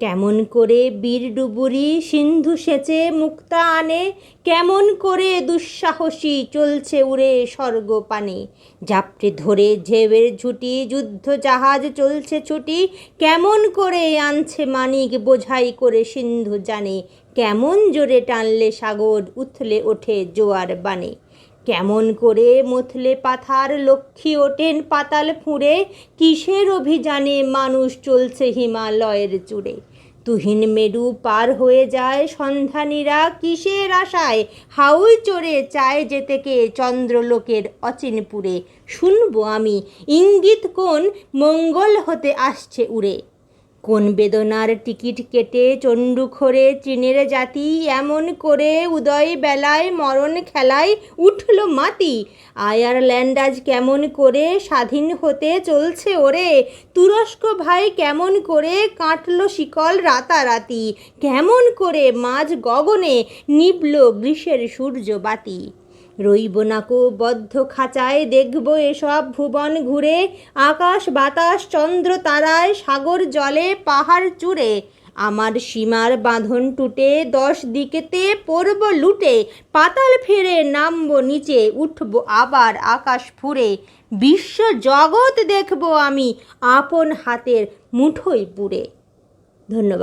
কেমন করে বীর ডুবুরি সিন্ধু সেচে মুক্তা আনে, কেমন করে দুঃসাহসী চলছে উড়ে স্বর্গপানে জাপটে ধরে ঢেউয়ের ঝুটি, যুদ্ধ জাহাজ চলছে ছুটি, কেমন করে আনছে মানিক বোঝাই করে সিন্ধু জানে, কেমন জোরে টানলে সাগর উথলে ওঠে জোয়ার বানে। কেমন করে মুথলে পাথার লক্ষ্মী ওঠেন পাতাল ফুঁড়ে? কিসের অভিযানে মানুষ চলছে হিমালয়ের চূড়ে? তুহিন মেরু পার হয়ে যায় সন্ধানীরা, কিসের আশায়? হাউই চড়ে চায় যেতে কে চন্দ্রলোকের অচিনপুরে? শুনব আমি, ইঙ্গিত কোন? মঙ্গল হতে আসছে উড়ে। কোন বেদনার টিকিট কেটে চণ্ডুখরে চীনের জাতি? এমন করে উদয় বেলায় মরণ খেলায় উঠল মাতি আয়ারল্যান্ড আজ কেমন করে স্বাধীন হতে চলছে ওরে? তুরস্ক ভাই কেমন করে কাটল শিকল রাতারাতি? কেমন করে মাঝ গগনে নিবল গ্রীষ্মের সূর্যবাতি? রইব না নাকো বদ্ধ খাঁচায়, দেখব এসব ভুবন ঘুরে। আকাশ বাতাস, চন্দ্র তারায়, সাগর জলে, পাহাড় চূড়ে। আমার সীমার বাঁধন টুটে, দশ দিকেতে পড়ব লুটে। পাতাল ফেরে নামব নিচে, উঠব আবার আকাশ ফুরে বিশ্ব জগৎ দেখব আমি, আপন হাতের মুঠোয় পুরে ধন্যবাদ।